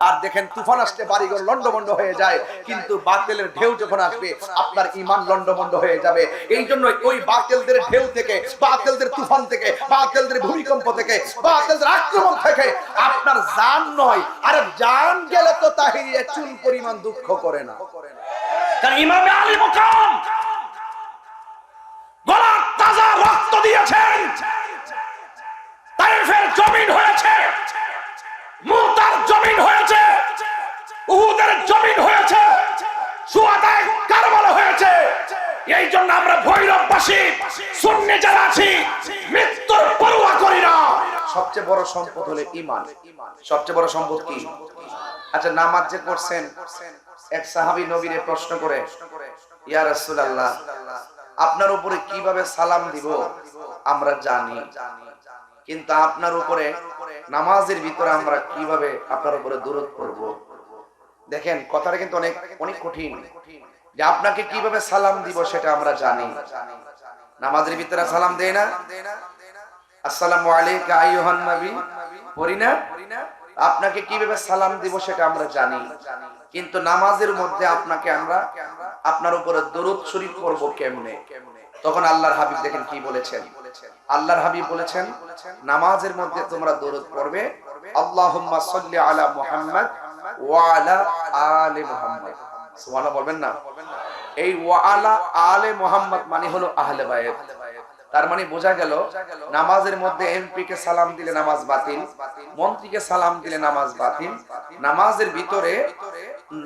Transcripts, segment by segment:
আর দেখেন তুফান আসলে বাড়িঘর লন্ডভন্ড হয়ে যায়, কিন্তু বাতিলের ঢেউ যখন আসবে, আপনার ইমান লন্ডভন্ড হয়ে যাবে। এই জন্য ওই বাতিলদের ঢেউ থেকে, বাতিলদের তুফান থেকে, বাতিলদের ভূমিকম্প থেকে, বাতিলদের আক্রমণ থেকে আপনার জান নয়, আরে জান গেলে তো তাহিরিয়া চুল পরিমাণ দুঃখ করে না। কারণ ইমামে আলী তাজা রক্ত দিয়েছেন জমিন হয়েছে মুতার জমিন হয়েছে উহুদের জমিন হয়েছে সুয়াদায় কারবালা হয়েছে জন্য আমরা ভৈরববাসী, শূন্য যারা আছি, মৃত্যুর পরোয়া করি না। সবচেয়ে বড় সম্পদ হলো ইমান সবচেয়ে বড় সম্পদ কি? আচ্ছা নামাজ যে করছেন এক সাহাবী নবীরে প্রশ্ন করে, ইয়া রাসূলুল্লাহ, আপনার উপরে কীভাবে সালাম দিব? আমরা জানি। কিন্তু আপনার উপরে, নামাজের ভিতরে আমরা কীভাবে আপনার উপরে দূরত করব? দেখেন, কথাটা কিন্তু অনেক অনেক কঠিন। যে আপনাকে কীভাবে সালাম দিব সেটা আমরা জানি। নামাজের ভিতরে সালাম দেয় না? পড়ি না? আপনাকে কীভাবে সালাম দিব সেটা আমরা জানি। কিন্তু নামাজের মধ্যে আপনাকে আমরা, আপনার উপরে শরীফ পড়ব কেমনে? তখন আল্লাহর হাবিব দেখেন কি বলেছেন। আল্লাহর হাবিব বলেছেন, নামাজের মধ্যে তোমরা দরুদ পড়বে। আল্লাহুম্মা সাল্লি আলা মুহাম্মদ ওয়া আলা সুবহানাল্লাহ বলবেন না? এই ওয়া আলা মুহাম্মদ মানে হলো আহলে বায়াত তার মানে বোঝা গেল, নামাজের মধ্যে এমপি কে সালাম দিলে নামাজ বাতিল, মন্ত্রীকে সালাম দিলে নামাজ বাতিল। নামাজের ভিতরে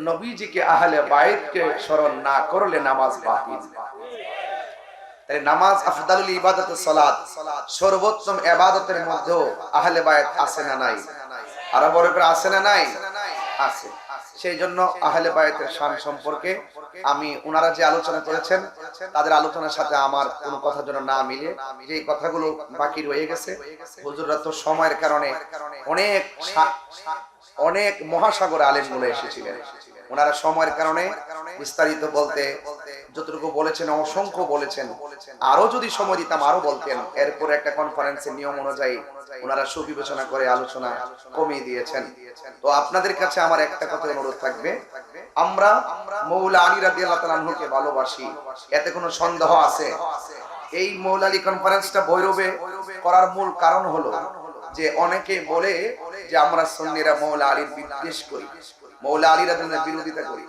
নবীজিকে আহলে বাইতকে স্মরণ না করলে নামাজ বাতিল। তাই নামাজ আফদালুল ইবাদত সালাত, সর্বোত্তম ইবাদতের মধ্যেও আহলে বায়াত আছে না নাই? আরও বড় করে আছে না নাই? আছে। সেই জন্য আহলে বায়তের শান সম্পর্কে আমি ওনারা যে আলোচনা করেছেন তাদের আলোচনার সাথে আমার কোনো কথার জন্য না মিলে। যে কথাগুলো বাকি রয়ে গেছে হুজুররা তো সময়ের কারণে অনেক অনেক মহাসাগর আলেমগুলো এসেছিলেন। ওনারা সময়ের কারণে বিস্তারিত বলতে যতটুকু বলেছেন, অসংখ্য বলেছেন। আরও যদি সময় দিতাম আরও বলতেন। এরপরে একটা কনফারেন্সের নিয়ম অনুযায়ী ওনারা সুবিবেচনা করে আলোচনা কমিয়ে দিয়েছেন। তো আপনাদের কাছে আমার একটা কথা অনুরোধ থাকবে। আমরা মৌলা আলী রাদি আল্লাহ তালাহুকে ভালোবাসি। এতে কোনো সন্দেহ আছে? এই মৌলা আলী কনফারেন্সটা ভৈরবে করার মূল কারণ হলো যে অনেকে বলে যে আমরা সন্নিরা মৌলা আলীর বিদ্বেষ করি। মৌলা আলী রাদিনের বিরোধিতা করি।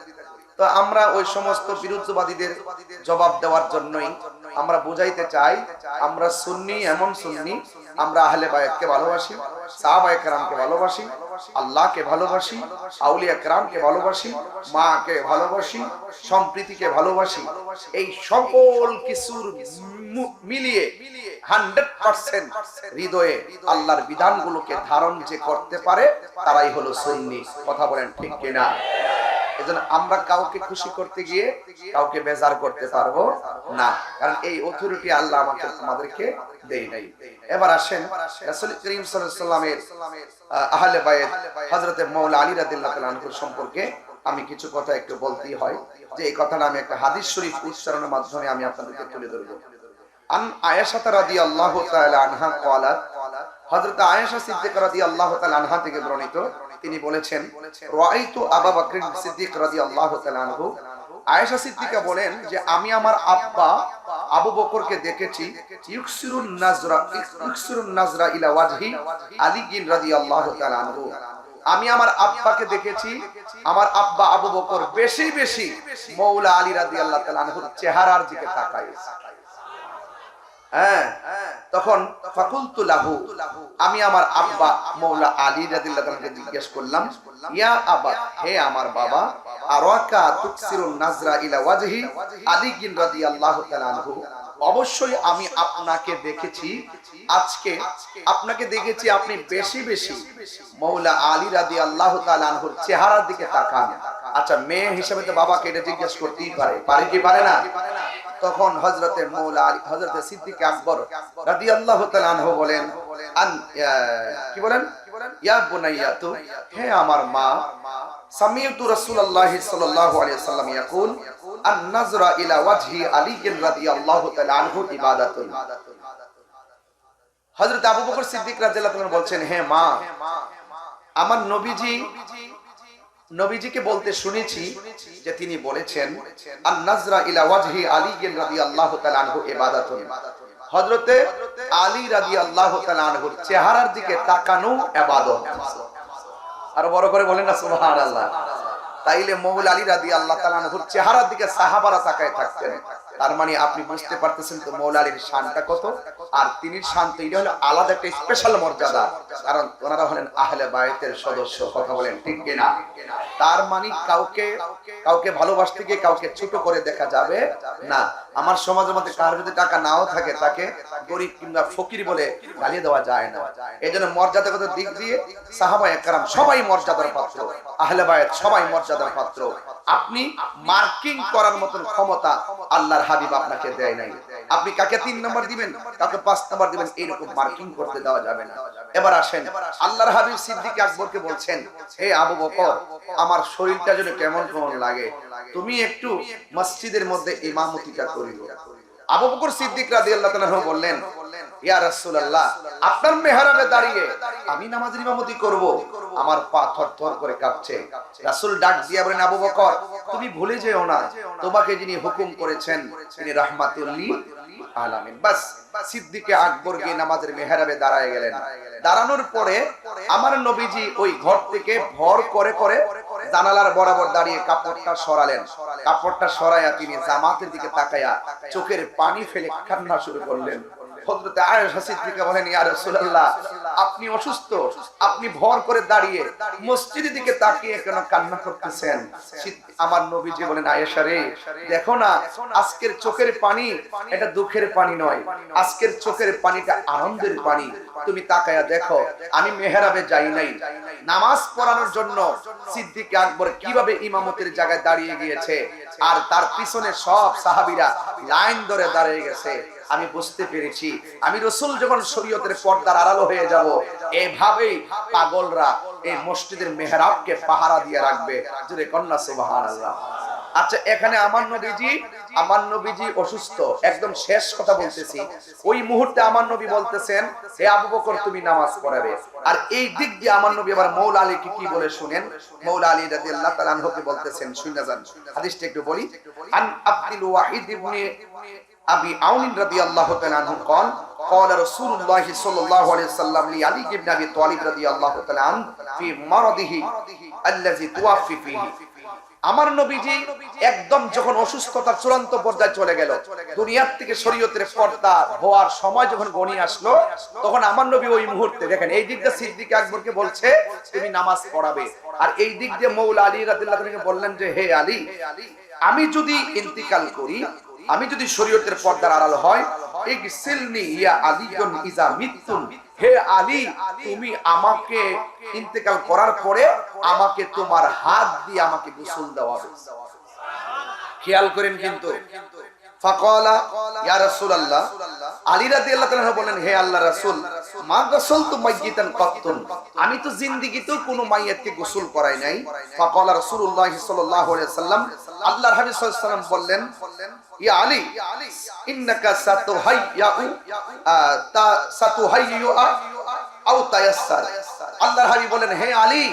তো আমরা ওই সমস্ত বিরুদ্ধবাদীদের জবাব দেওয়ার জন্যই আমরা বুঝাইতে চাই, আমরা সুন্নি, এমন সুন্নি, আমরা আহলে বায়াতকে ভালোবাসি, সাহাবায়ে কেরামকে ভালোবাসি, আল্লাহকে ভালোবাসি, আউলিয়া কেরামকে ভালোবাসি, মাকে ভালোবাসি, সম্প্রীতিকে ভালোবাসি, এই সকল কিছুর মিলিয়ে হান্ড্রেড পার্সেন্ট হৃদয়ে আল্লাহর বিধানগুলোকে ধারণ যে করতে পারে, তারাই হলো সুন্নি। কথা বলেন ঠিক কিনা? এজন্য আমরা কাউকে খুশি করতে গিয়ে কাউকে বেজার করতে পারবো না কারণ এই অথরিটি আল্লাহ আমাকে আমাদেরকে দেই নাই এবার আসেন রাসূল করিম সাল্লাল্লাহু আলাইহি সাল্লামের আহলে বায়াত হযরতে মাওলা আলী রাদিয়াল্লাহু তাআলা আনহুর সম্পর্কে আমি কিছু কথা একটু বলতেই হয় যে এই কথাটা আমি একটা হাদিস শরীফ উচ্চারণের মাধ্যমে আমি আপনাদেরকে তুলে ধরবো আন আয়েশা রাদিয়াল্লাহু তাআলা আনহা قالت হযরত আয়েশা সিদ্দিকা রাদিয়াল্লাহু তাআলা আনহা থেকে বর্ণিত তিনি বলেছেন আয়েশা সিদ্দিকা বলেন যে, আমি আমার আব্বা আবু বকরকে দেখেছি নাজরা নাজরা ইলা ওয়াজহি আলী রাদিয়াল্লাহু তাআলা আনহু। আমি আমার আব্বাকে দেখেছি, আমার আব্বা আবু বকর বেশি বেশি মৌলা আলী রাদিয়াল্লাহু তাআলা আনহুর চেহারার দিকে তাকায়। হ্যাঁ তখন ফাকুলতু লাহু, আমি আমার আব্বা মৌলা আলী রাদিয়াল্লাহু তাআলাকে জিজ্ঞেস করলাম, ইয়া আবা, হে আমার বাবা, আরাকা তুকসিরুন নাজরা ইলা ওয়াজহি? আলী গিন রাদিয়াল্লাহু তাআলা আনহু, অবশ্যই আমি আপনাকে দেখেছি, আজকে আপনাকে দেখেছি, আপনি বেশি বেশি মৌলা আলী রাদিয়াল্লাহু তাআলা আনহুর চেহারার দিকে তাকান। আচ্ছা মেয়ে হিসেবে তো বাবাকে এটা জিজ্ঞেস করতেই পারে পারে কি পারে না? তখন হজরতে মৌলা আলী হজরতে সিদ্দিক আকবর রাদিয়াল্লাহু তাআলা আনহু বলেন কি বলেন? হে মা বলছেন হে মা, আমার নবীজি নবীজিকে বলতে শুনেছি যে তিনি বলেছেন আন নাজরা ইলা ওয়াজহি আলী রাদিয়াল্লাহু তাআলা আনহু ইবাদাতুন। হযরতে আলী রাদিয়াল্লাহু তাআলা আনহুর চেহারার দিকে তাকানো ইবাদত। আর বড় করে বলেন না সুবহানাল্লাহ। তাইলে মৌল আলী রাদিয়াল্লাহু তাআলা আনহুর চেহারার দিকে সাহাবারা তাকায় থাকতেন। তার মানে আপনি বুঝতে পারতেছেন তো মৌলা আলীর শানটা কত? আর তিনি শান তো এটা হলো আলাদা একটা স্পেশাল মর্যাদা। কারণ ওনারা হলেন আহলে বায়তের সদস্য, কথা বলেন ঠিক কিনা? তার মানে কাউকে কাউকে ভালোবাসতে গিয়ে কাউকে ছোট করে দেখা যাবে না। আমার সমাজের মধ্যে কার যদি টাকা নাও থাকে, তাকে গরিব কিংবা ফকির বলে গালিয়ে দেওয়া যায় না। এই জন্য মর্যাদাগত দিক দিয়ে সাহাবা একরাম সবাই মর্যাদার পাত্র। আহলে বায়ত সবাই মর্যাদার পাত্র। আপনি মার্কিং করার মতন ক্ষমতা আল্লাহর হাবিব আপনাকে দেয় নাই। আপনি কাকে তিন নম্বর দিবেন? কাকে পাঁচ নম্বর দিবেন? এইরকম মার্কিং করতে দেওয়া যাবে না। এবার আসেন, আল্লাহর হাবিব সিদ্দিক আকবরকে বলছেন, হে আবু বকর, আমার শরীরটা যেন কেমন কেমন লাগে। তুমি একটু মসজিদের মধ্যে ইমামতিটা করিও। আবু বকর সিদ্দিক রাদিয়াল্লাহু তাআলা বললেন আপনার মেহরাবে দাঁড়িয়ে আমি নামাজের ইমামতি করব। আমার পা করে কাঁপছে। ডাক বলেন, আবু বকর, তুমি ভুলে যেও না। তোমাকে যিনি হুকুম করেছেন, তিনি দাঁড়ানোর পরে আমার নবীজি ওই ঘর থেকে ভর করে করে জানালার বরাবর দাঁড়িয়ে কাপড়টা সরালেন। কাপড়টা সরাইয়া তিনি জামাতের দিকে তাকাইয়া চোখের পানি ফেলে কান্না শুরু করলেন। হযরতে আয়েশা সিদ্দিকা বলেন, ইয়া রাসূলুল্লাহ, আপনি অসুস্থ, আপনি ভর করে দাঁড়িয়ে মসজিদের দিকে তাকিয়ে কেন কান্না করতেছেন? আমার নবীজি বলেন, আয়েশা রে, দেখো না, আজকের চোখের পানি এটা দুঃখের পানি নয়। আজকের চোখের পানিটা আনন্দের পানি। তুমি তাকায়া দেখো, আমি মেহরাবে যাই নাই। নামাজ পড়ানোর জন্য সিদ্দিক আকবর কীভাবে ইমামতের জায়গায় দাঁড়িয়ে গিয়েছে? আর তার পিছনে সব সাহাবীরা লাইন ধরে দাঁড়িয়ে গেছে। আমি বুঝতে পেরেছি। আমি রসুল যখন শরীয়তের পর্দার আড়ালো হয়ে যাব, এভাবেই পাগলরা এই মসজিদের মেহরাবকে পাহারা দিয়ে রাখবে। জুড়ে কন্যা, সুবহানাল্লাহ। আচ্ছা এখানে আমার নবীজি আমার নবীজি অসুস্থ। একদম শেষ কথা বলতেছি। ওই মুহূর্তে আমার নবী বলতেছেন, হে আবু বকর, তুমি নামাজ পড়াবে। আর এই দিক দিয়ে আমার নবী আবার মৌলা আলীকে কি বলে শুনেন? মৌলা আলী রাদিয়াল্লাহু তাআলা আনহুকে বলতেছেন, শুনে যান। হাদিসটা একটু বলি। আন আব্দুল ওয়াহিদ ইবনে আবি আউন রাদিয়াল্লাহু তাআলা আনহু قال قال رسول الله صلى الله عليه وسلم لعلي بن ابي طالب رضي الله تعالى عنه في مرضه الذي توفي فيه আমার নবীজি একদম যখন অসুস্থতার চূড়ান্ত পর্যায়ে চলে গেল দুনিয়ার থেকে শরীয়তের পর্দা হওয়ার সময় যখন গণি আসলো তখন আমার নবী ওই মুহূর্তে দেখেন এই দিক দিয়ে সিদ্দিক আকবরকে বলছে তুমি নামাজ পড়াবে আর এই দিক দিয়ে মৌলা আলী রাদিল্লাহ তাআলাকে বললেন যে হে আলী আমি যদি ইন্তিকাল করি আমি যদি শরীয়তের পর্দার আড়াল হয় তুমি আমাকে ইন্তেকাল করার পরে আমাকে তোমার হাত দিয়ে আমাকে দেওয়া খেয়াল করেন কিন্তু। ফাকালা, ইয়া রাসূলুল্লাহ। আলী রাদিয়াল্লাহু তাআলা বলেন হে আল্লাহ রাসূল, মা গাসালতু মাইয়িতান কাত্তুন। আমি তো জিন্দেগিতেও কোনো মাইয়াতকে গোসল করাই নাই। ফাকালা রাসূলুল্লাহ সাল্লাল্লাহু আলাইহি ওয়াসাল্লাম, আল্লাহর হাবিব সাল্লাল্লাহু বললেন, ইয়া আলী তা বলেন হে আলী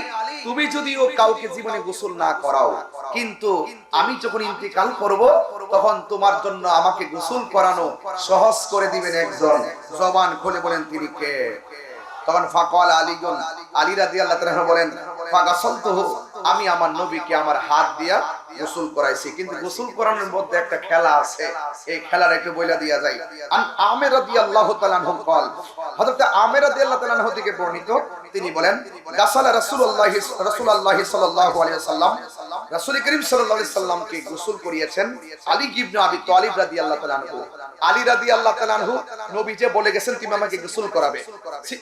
তুমি যদিও কাউকে জীবনে গোসল না করাও, কিন্তু আমি যখন ইন্তিকাল করব, তখন তোমার জন্য আমাকে গোসল করানো সহজ করে দিবেন একজন। জবান খুলে বলেন, তিনি কে? তখন ফাকাল আলীগণ, আলী রাদিয়াল্লাহু তাআলা বলেন ফাগাসালতুহু আমি আমার নবীকে আমার হাত দিয়া গোসল করাইছি, কিন্তু গোসল করানোর মধ্যে একটা খেলা আছে। এই খেলার একটু বইলা দিয়া যায় আন আমের রাদিয়াল্লাহু তাআলা আনহু কল, হযরত আমের রাদিয়াল্লাহু তাআলা থেকে বর্ণিত তিনি বলেন গাসালা রাসূলুল্লাহ রাসূলুল্লাহ সাল্লাল্লাহু আলাইহি ওয়াসাল্লাম, রাসূল করিম সাল্লাল্লাহু আলাইহি সাল্লামকে গোসল করিয়েছেন আলী ইবনে আবি তালিব রাদিয়াল্লাহু তাআলা আনহু। আলী রাদিয়াল্লাহু তাআলা আনহু নবী যে বলে গেছেন, তুমি আমাকে গোসল করাবে।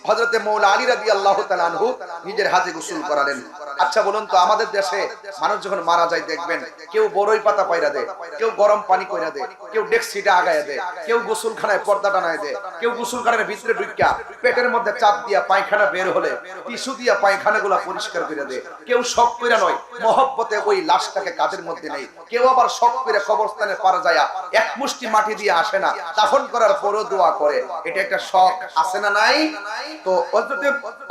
হযরতে মাওলা আলী রাদিয়াল্লাহু তাআলা আনহু নিজের হাতে গোসল করালেন। আচ্ছা বলুন তো, আমাদের দেশে মানুষ যখন মারা যায়, দেখবেন কেউ বড়ই পাতা পাইরা দেয়, কেউ গরম পানি কইরা দেয়, কেউ ডেক্সিটা আগায়া দেয়, কেউ গোসলখানায় পর্দা টানায় দেয়, কেউ গোসলখানার ভিতরে ঢুকিয়া পেটের মধ্যে চাপ দিয়া পায়খানা বের হলে টিস্যু দিয়া পায়খানাগুলা পরিষ্কার করে দেয় কেউ শখ করে নয়, মহব্বতে ওই লাশটাকে কাদের মধ্যে নেই। কেউ আবার শখ করে কবরস্থানে পারা যায়, এক মুষ্টি মাটি দিয়ে আসে না, দাফন করার পরও দোয়া করে। এটা একটা শখ, আছে না নাই? তো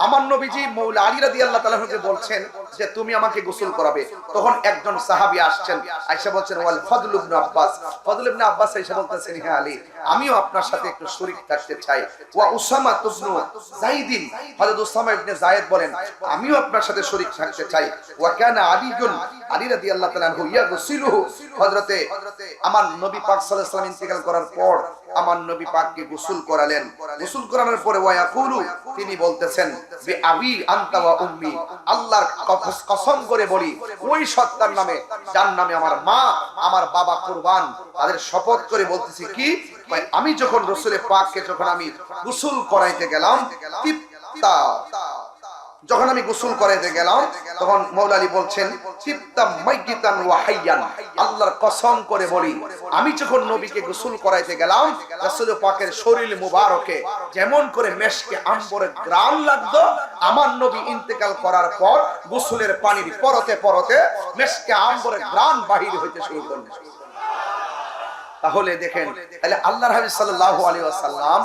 আমার নবীজি মৌলা আলী রাদিয়াল্লাহু তাআলা কে বলছেন যে তুমি আমাকে গোসল করাবে। তখন একজন সাহাবি আসছেন, আয়েশা বলছেন, ওয়াল ফদল ইবনে আব্বাস। ফদল ইবনে আব্বাস আইসা বলতেছেন হে আলী, আমিও আপনার সাথে একটু শরীক থাকতে চাই। ওয়া উসামা তুবনু যায়েদিন হযরত উসামা ইবনে যায়েদ বলেন, আমিও আপনার সাথে শরীক থাকতে চাই। ওয়া কানা আলীগুন আলী ইয়াগসিলুহু হযরতে আমার নবী পাক ইন্তেকাল করার পর আমার নবী পাককে গোসল করালেন। গোসল করানোর পরে তিনি বলতেছেন আবি ওয়া উম্মি আল্লাহর কসম করে বলি, ওই সত্তার নামে, যার নামে আমার মা, আমার বাবা কুরবান, তাদের শপথ করে বলতেছি কি আমি যখন রসুলের পাককে যখন আমি গোসল করাইতে গেলাম, তিপ্তা যখন আমি গোসল করাইতে গেলাম, তখন মৌলালী বলছেন আল্লাহর কসম করে বলি, আমি যখন নবীকে গোসল করাইতে গেলাম পাকের শরীর মুবারকে যেমন করে মেশকে আম্বরে গ্রাম লাগতো, আমার নবী ইন্তেকাল করার পর গোসলের পানির পরতে পরতে মেশকে আম্বরে গ্রাম বাহির হইতে শুরু করল তাহলে দেখেন, তাহলে আল্লাহ হাবিব সাল্লাল্লাহু আলাইহি ওয়াসাল্লাম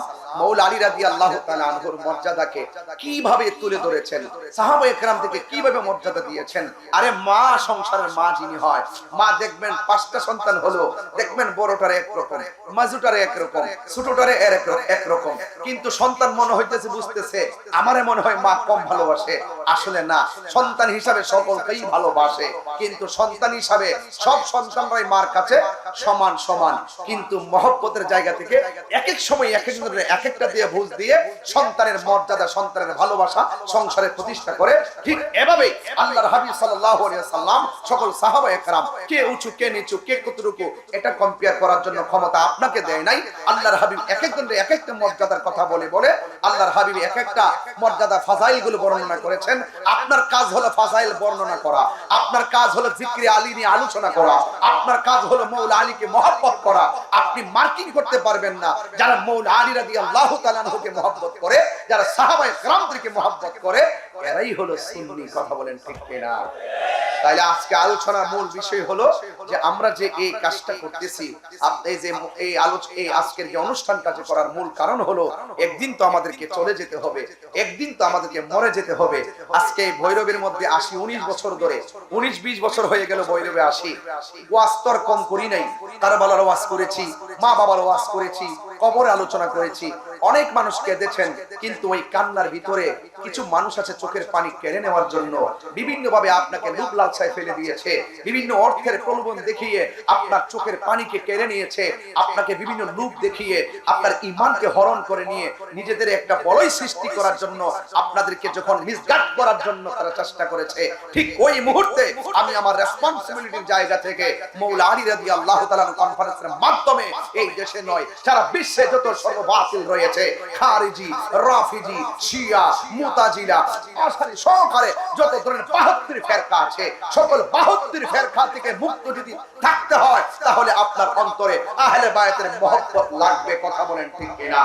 মা দেখবেন পাঁচটা সন্তান হলো, দেখবেন বড়টারে একরকম একরকম। কিন্তু সন্তান মনে হইতেছে, বুঝতেছে, আমারে মনে হয় মা কম ভালোবাসে। আসলে না, সন্তান হিসাবে সকলকেই ভালোবাসে, কিন্তু সন্তান হিসাবে সব সন্তানরাই মার কাছে সমান সমান, কিন্তু মহব্বতের জায়গা থেকে এক এক সময় এক এক জনের এক একটা দিয়ে বুঝ দিয়ে সন্তানের মর্যাদা, সন্তানের ভালোবাসা সংসারে প্রতিষ্ঠা করে। ঠিক এভাবে আল্লাহর হাবিব সাল্লাল্লাহু আলাইহি সাল্লাম সকল সাহাবা একরাম, কে উঁচু, কে নিচু, কে কতটুকু, এটা কম্পেয়ার করার জন্য ক্ষমতা আপনাকে দেয় নাই। আল্লাহর হাবিব এক একজনের এক একটা মর্যাদার কথা বলে বলে আল্লাহর হাবিব এক একটা মর্যাদা ফাজাইলগুলো বর্ণনা করেছেন। করেন আপনার কাজ হলো ফাজাইল বর্ণনা করা, আপনার কাজ হলো জিক্রি আলী নিয়ে আলোচনা করা, আপনার কাজ হলো মৌলা আলীকে মহব্বত করা, আপনি মার্কিং করতে পারবেন না। যারা মৌলা আলী রাজি আল্লাহ তালকে মহব্বত করে, যারা সাহাবাই গ্রামদেরকে মহব্বত করে, এরাই হলো সুন্নি, কথা বলেন ঠিক কিনা? তাইলে আজকে আলোচনার মূল বিষয় হলো যে আমরা যে এই কাজটা করতেছি এই যে এই এই আজকের যে অনুষ্ঠানটা যে করার মূল কারণ হলো, একদিন তো আমাদেরকে চলে যেতে হবে, একদিন তো আমাদেরকে মরে যেতে হবে। আজকে ভৈরবের মধ্যে আসি উনিশ বছর ধরে, উনিশ বিশ বছর হয়ে গেল ভৈরবে আসি। আর কম করি নাই। কারবালার ওয়াজ করেছি মা বাবার ওয়াজ করেছি কবরে আলোচনা করেছি। অনেক মানুষ কেঁদেছেন, কিন্তু ওই কান্নার ভিতরে কিছু মানুষ আছে চোখের পানি কেড়ে নেওয়ার জন্য। বিভিন্ন ভাবে আপনাকে লুপ লালসায় ফেলে দিয়েছে। বিভিন্ন অর্থের প্রলোভন দেখিয়ে আপনার চোখের পানিকে কেড়ে নিয়েছে। আপনাকে বিভিন্ন লুপ দেখিয়ে আপনার ইমানকে হরণ করে নিয়ে নিজেদের একটা বড়ই সৃষ্টি করার জন্য, আপনাদেরকে যখন মিসগাইড করার জন্য তারা চেষ্টা করেছে, ঠিক ওই মুহূর্তে আমি আমার রেসপন্সিবিলিটির জায়গা থেকে মৌলা আলী রাদিয়াল্লাহু তাআলা কনফারেন্সের মাধ্যমে এই দেশে নয়, সারা বিশ্বে যত সর্ববাতিল রয়েছে, খারিজি, রাফিজি, শিয়া, মুতাজিলা, আসারি সহকারে যত ধরনের বাহাত্তর ফেরকা আছে, সকল বাহাত্তর ফেরকা থেকে মুক্ত যদি থাকতে হয়, তাহলে আপনার অন্তরে আহলে বায়াতের মহব্বত লাগবে, কথা বলেন ঠিক কিনা?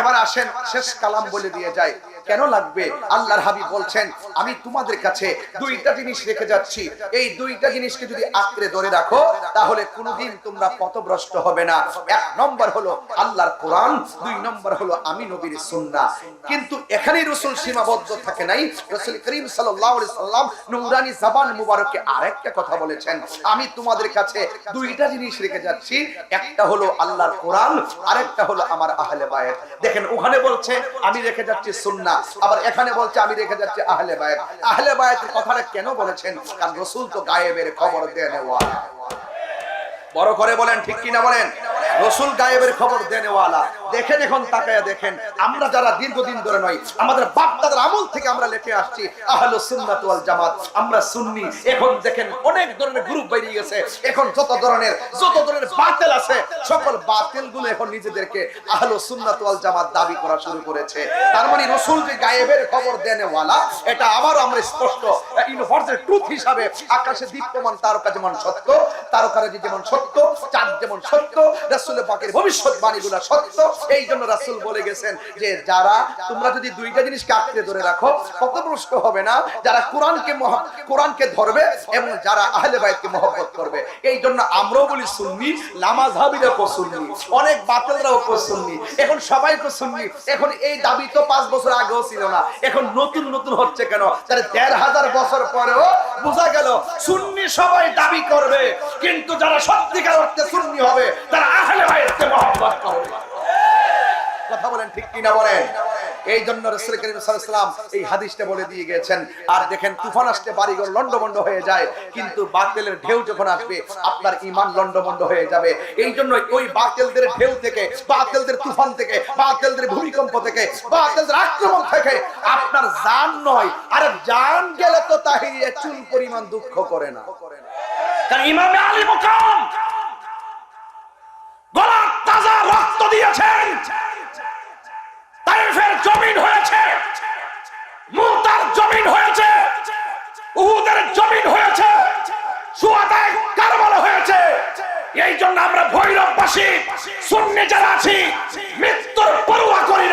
এবার আসেন, শেষ কালাম বলে দিয়ে যায় কেন লাগবে? আল্লাহর হাবিব বলছেন, আমি তোমাদের কাছে দুইটা জিনিস রেখে যাচ্ছি। এই দুইটা জিনিসকে যদি আঁকড়ে ধরে রাখো, তাহলে কোনোদিন তোমরা পথভ্রষ্ট হবে না। এক নম্বর হলো আল্লাহর কোরআন, দুই নম্বর হলো আমি নবীর সুন্নাহ। কিন্তু এখানে রসুল সীমাবদ্ধ থাকে নাই। রসুল করিম সাল্লাম নূরানি জবান মুবারকে আরেকটা কথা বলেছেন, আমি তোমাদের কাছে দুইটা জিনিস রেখে যাচ্ছি। একটা হলো আল্লাহর কোরআন, আরেকটা হলো আমার আহলে বায়াত দেখেন, ওখানে বলছে, আমি রেখে যাচ্ছি সুন্নাহ আবার এখানে বলছে, আমি রেখে যাচ্ছি আহলে বায়াত আহলে বায়াতের কথাটা কেন বলেছেন? কারণ রসুল তো গায়েবের খবর দেন বড় করে বলেন, ঠিক কিনা বলেন? রসুল গায়েবের খবর দেনেওয়ালা দেখেন এখন, তাকায়া দেখেন। আমরা যারা দীর্ঘদিন ধরে নয়, আমাদের বাপ দাদার আমল থেকে আমরা লেখে আসছি, আহলো সুন্নাত ওয়াল জামাত। আমরা সুন্নি। এখন দেখেন, অনেক ধরনের গ্রুপ বেরিয়ে গেছে। এখন যত ধরনের যত ধরনের বাতিল আছে, সকল বাতিলগুলো এখন নিজেদেরকে আহলো সুন্নাত ওয়াল জামাত দাবি করা শুরু করেছে। তার মানে রসুল যে গায়েবের খবর দেনেওয়ালা, এটা আবারও আমরা স্পষ্ট ইউনিভার্সাল ট্রুথ হিসাবে আকাশে দীপ্যমান তারকা যেমন সত্য, তারকারাজি যেমন সত্য, চাঁদ যেমন সত্য রাসূল পাকের ভবিষ্যৎবাণীগুলো সত্য এই জন্য রাসূল বলে গেছেন যে যারা, তোমরা যদি দুইটা জিনিসকে আঁকড়ে ধরে রাখো পথভ্রষ্ট হবে না? যারা কোরআনকে কোরআনকে ধরবে এবং যারা আহলে বাইতকে মহব্বত করবে। এই জন্য আমরাও বলি সুন্নি লামাজহাবিরা কো অনেক বাতিলরাও কো এখন সবাই কো সুন্নি, এখন এই দাবি তো পাঁচ বছর আগেও ছিল না, এখন নতুন নতুন হচ্ছে কেন? তাহলে দেড় হাজার বছর পরেও বোঝা গেল সুন্নি সবাই দাবি করবে, কিন্তু যারা সত্যিকার অর্থে সুন্নি হবে, তারা আহলে বাইতকে মহব্বত করবে। কথা বলেন ঠিক কিনা বলেন? এই জন্য রসুল করিম সাল্লাম এই হাদিসটা বলে দিয়ে গেছেন, আর দেখেন তুফান আসতে বাড়িঘর লন্ডমন্ড হয়ে যায়, কিন্তু বাতিলের ঢেউ যখন আসবে, আপনার ইমান লন্ডমন্ড হয়ে যাবে। এই জন্য ওই বাতিলদের ঢেউ থেকে, বাতিলদের তুফান থেকে, বাতিলদের ভূমিকম্প থেকে, বাতিলদের আক্রমণ থেকে আপনার জান নয়, আরে জান গেলে তো তাহিরিয়া চুল পরিমাণ দুঃখ করে না। কারণ ইমামে আলী মুকাম গলার তাজা রক্ত দিয়েছেন। তাইফের জমিন হয়েছে। মুতার জমিন হয়েছে। উহুদের জমিন হয়েছে। সুয়াদায় কারবালা হয়েছে। এই জন্য আমরা ভৈরববাসী শূন্য যারা আছি, মৃত্যুর পরোয়া করি